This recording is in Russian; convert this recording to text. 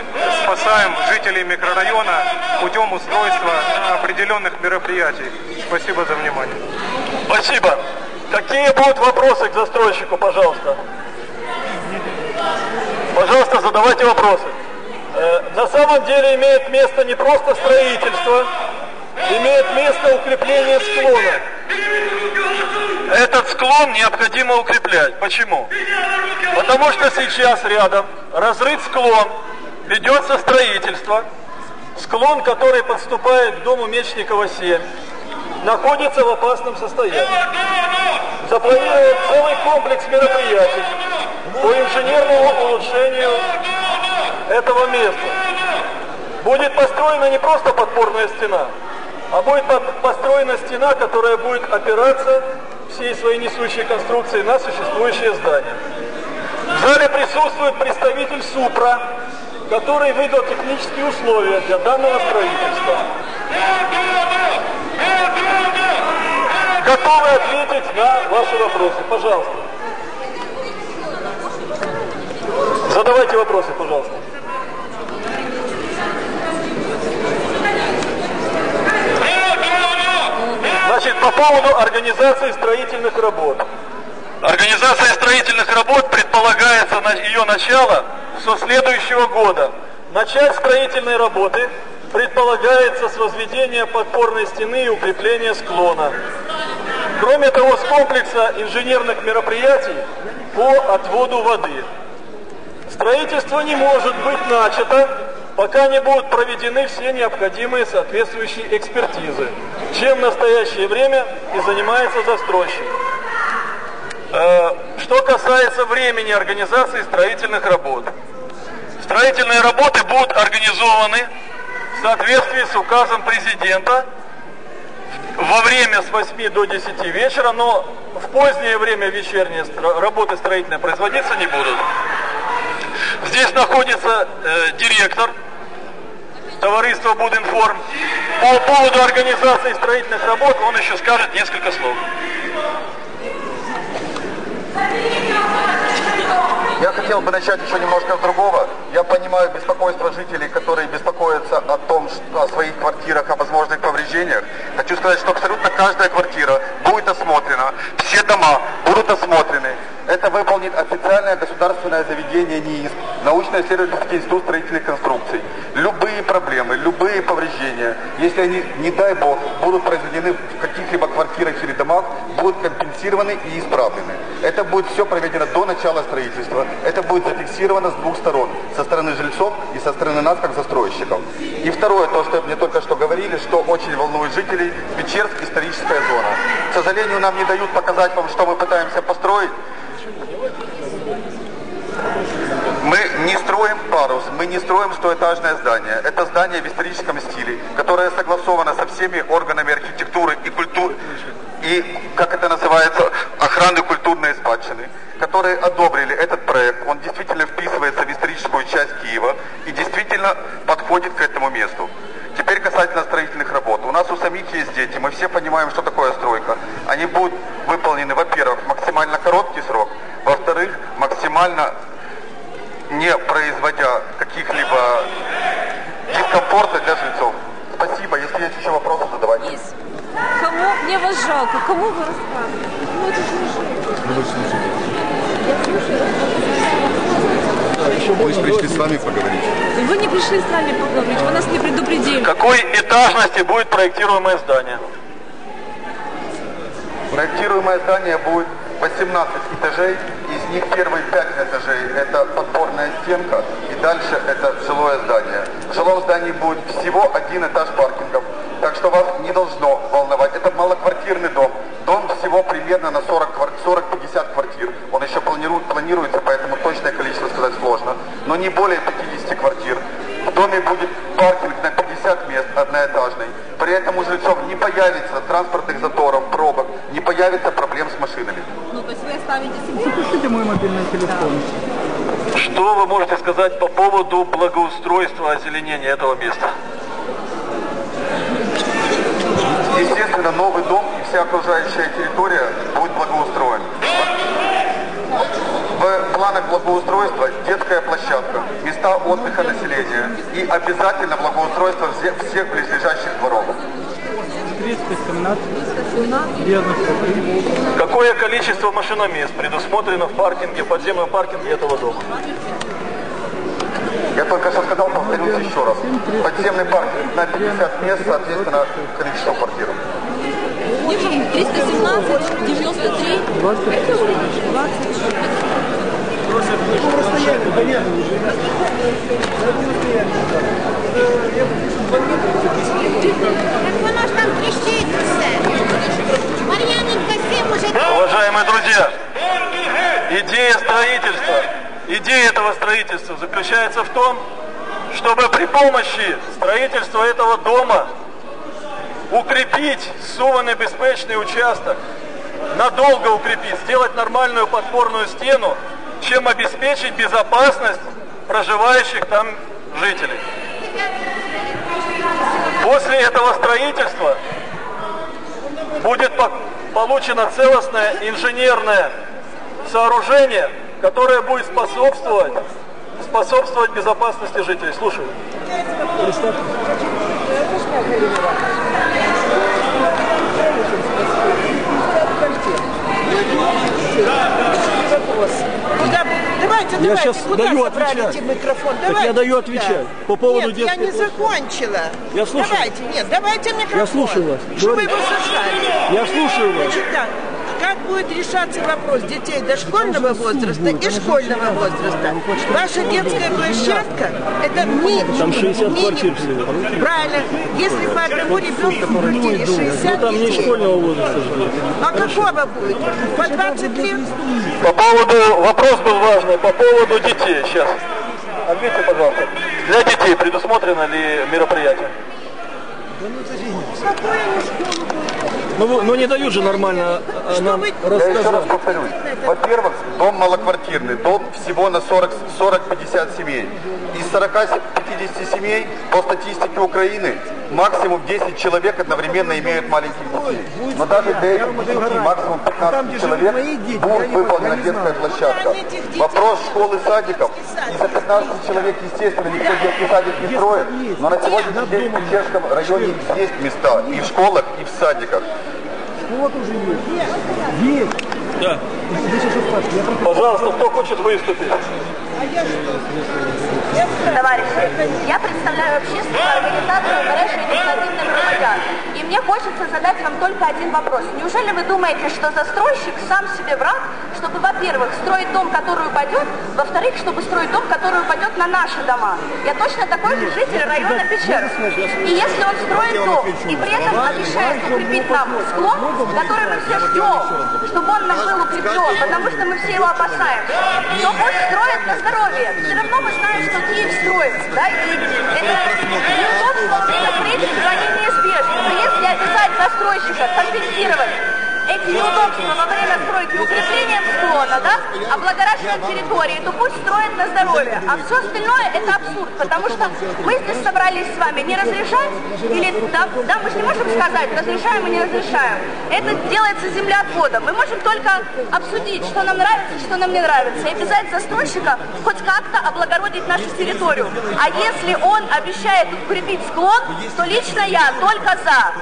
мы спасаем жителей микрорайона путем устройства определенных мероприятий. Спасибо за внимание. Спасибо. Какие будут вопросы к застройщику, пожалуйста? Пожалуйста, задавайте вопросы. Э, на самом деле имеет место не просто строительство, имеет место укрепление склона. Этот склон необходимо укреплять. Почему? Потому что сейчас рядом разрыт склон, ведется строительство. Склон, который подступает к дому Мечникова 7, находится в опасном состоянии. Запланирован целый комплекс мероприятий по инженерному улучшению этого места. Будет построена не просто подпорная стена, а будет построена стена, которая будет опираться всей своей несущей конструкции на существующее здание. В зале присутствует представитель СУПРА, который выдал технические условия для данного строительства. Готовы ответить на ваши вопросы. Пожалуйста. Задавайте вопросы, пожалуйста. Значит, по поводу организации строительных работ. Организация строительных работ предполагается на ее начало со следующего года. Начать строительные работы предполагается с возведения подпорной стены и укрепления склона. Кроме того, с комплекса инженерных мероприятий по отводу воды. Строительство не может быть начато пока не будут проведены все необходимые соответствующие экспертизы, чем в настоящее время и занимается застройщик. Что касается времени организации строительных работ. Строительные работы будут организованы в соответствии с указом президента во время с 8 до 10 вечера, но в позднее время вечерние работы строительные производиться не будут. Здесь находится э, директор товариства Будинформ. По поводу организации строительных работ он еще скажет несколько слов. Я хотел бы начать еще немножко с другого. Я понимаю беспокойство жителей, которые беспокоятся о том, что, о своих квартирах, о возможных повреждениях. Хочу сказать, что абсолютно каждая квартира будет осмотрена, все дома будут осмотрены. Это выполнит официальное государственное заведение НИИС, научно-исследовательский институт строительных конструкций. Любые проблемы, любые повреждения, если они, не дай бог, будут произведены в каких-либо квартирах или домах, будут компенсированы и исправлены. Это будет все проведено до начала строительства. Это будет зафиксировано с двух сторон. Со стороны жильцов и со стороны нас, как застройщиков. И второе, то, что мне только что говорили, что очень волнует жителей, Печерск историческая зона. К сожалению, нам не дают показать вам, что мы пытаемся построить. Мы не строим парус, мы не строим стоэтажное здание. Это здание в историческом стиле, которое согласовано со всеми органами архитектуры и культуры, и, как это называется, охраны культурной спадщины, которые одобрили этот проект. Он действительно вписывается в историческую часть Киева и действительно подходит к этому месту. Теперь касательно строительных работ. У нас у дети, мы все понимаем, что такое стройка. Они будут выполнены, во-первых, максимально короткий срок, во-вторых, максимально не производя каких-либо дискомфорта для жильцов. Спасибо. Если есть еще вопросы, задавайте. Есть. Кому мне вас жалко? Кому вы рассказываете? Ну это же не жить. Мы пришли с вами поговорить. Вы не пришли с нами поговорить, вы нас не предупредили. Какой этажности будет проектируемое здание? Проектируемое здание будет 18 этажей, из них первые 5 этажей это подпорная стенка, и дальше это жилое здание. В жилом здании будет всего один этаж паркингов, так что вас не должно волновать. Это малоквартирный дом. Дом всего примерно на 40-50 квартир. Он еще планирует, планируется, поэтому точное количество сказать сложно. Но не более 50 квартир. В доме будет паркинг на 50 мест одноэтажный. При этом у жильцов не появится транспортных заторов, пробок, не появится проблем с машинами. Ну, то есть вы оставите себе... Запишите мой мобильный телефон. Да. Что вы можете сказать по поводу благоустройства озеленения этого места? Естественно, новый дом и вся окружающая территория будет благоустроена. В планах благоустройства детская площадка, места отдыха населения и обязательно благоустройство всех, всех близлежащих дворов. 317, Бедных, Какое количество машиномест предусмотрено в паркинге, подземном паркинге этого дома? Я только что сказал, повторюсь еще раз. Подземный паркинг на 50 мест, соответственно, количество квартир. 317, 93, Уважаемые друзья, идея строительства, идея этого строительства заключается в том, чтобы при помощи строительства этого дома укрепить суванный беспечный участок, надолго укрепить, сделать нормальную подпорную стену, чем обеспечить безопасность проживающих там жителей. После этого строительства будет по- получено целостное инженерное сооружение, которое будет способствовать, способствовать безопасности жителей. Слушаю. Куда? Давайте, Я давайте, щас куда даю отвечать. микрофон? Так Давайте я даю отвечать по поводу Нет, я детской не площадки. закончила. Я слушаю. Давайте, нет, давайте микрофон. Я слушаю вас. Чтобы Говорите. его слышали. Я слушаю вас. Значит так, будет решаться вопрос детей дошкольного возраста и школьного возраста? Ваша детская площадка – это ми- Там 60 минимум. квартир всего. Правильно. Если по одному ребенку в квартире 60 Ну там не детей, школьного возраста же. а какого будет? По 20 лет? По поводу, вопрос был важный, по поводу детей. Сейчас. Ответьте, пожалуйста. Для детей предусмотрено ли мероприятие? Какое они школу будут? Ну, вы- ну не дают же нормально а, нам вы- Я еще раз повторюсь. Во-первых, дом малоквартирный, дом всего на 40-50 семей. Из 40-50 семей по статистике Украины максимум 10 человек одновременно имеют маленьких детей. Но даже для этих 10, максимум 15 человек будет выполнена детская площадка. Вопрос школы садиков. Из-за 15 человек, естественно, никто детский садик не строит. Но на сегодняшний день в Печерском районе есть места и в школах, и в садиках. Вот уже есть. Есть. Да. Пожалуйста, кто хочет выступить? Товарищи, я представляю общественную организацию «Горячая инициативных громадян». И мне хочется задать вам только один вопрос. Неужели вы думаете, что застройщик сам себе враг, чтобы, во-первых, строить дом, который упадет, во-вторых, чтобы строить дом, который упадет на наши дома? Я точно такой же житель района Печерск. И если он строит дом и при этом обещает укрепить нам склон, который мы все ждем, чтобы он нам был укреплен, потому что мы все его опасаемся, то пусть строит на здоровье. Все равно мы знаем, что Киев строится, да, и это неудобства во время строительства, они неизбежны. Но если обязать застройщика компенсировать эти неудобства во время стройки укреплением склона, да, облагораживанием территории, то пусть строит на здоровье. А все остальное это абсурд, потому что мы здесь собрались с вами не разрешать, или да, да, мы же не можем сказать, разрешаем и не разрешаем. Это делается землеотводом. Мы можем только обсудить, что нам нравится, что нам не нравится, и обязать застройщика хоть как-то облагородить нашу территорию. А если он обещает укрепить склон, то лично я только за.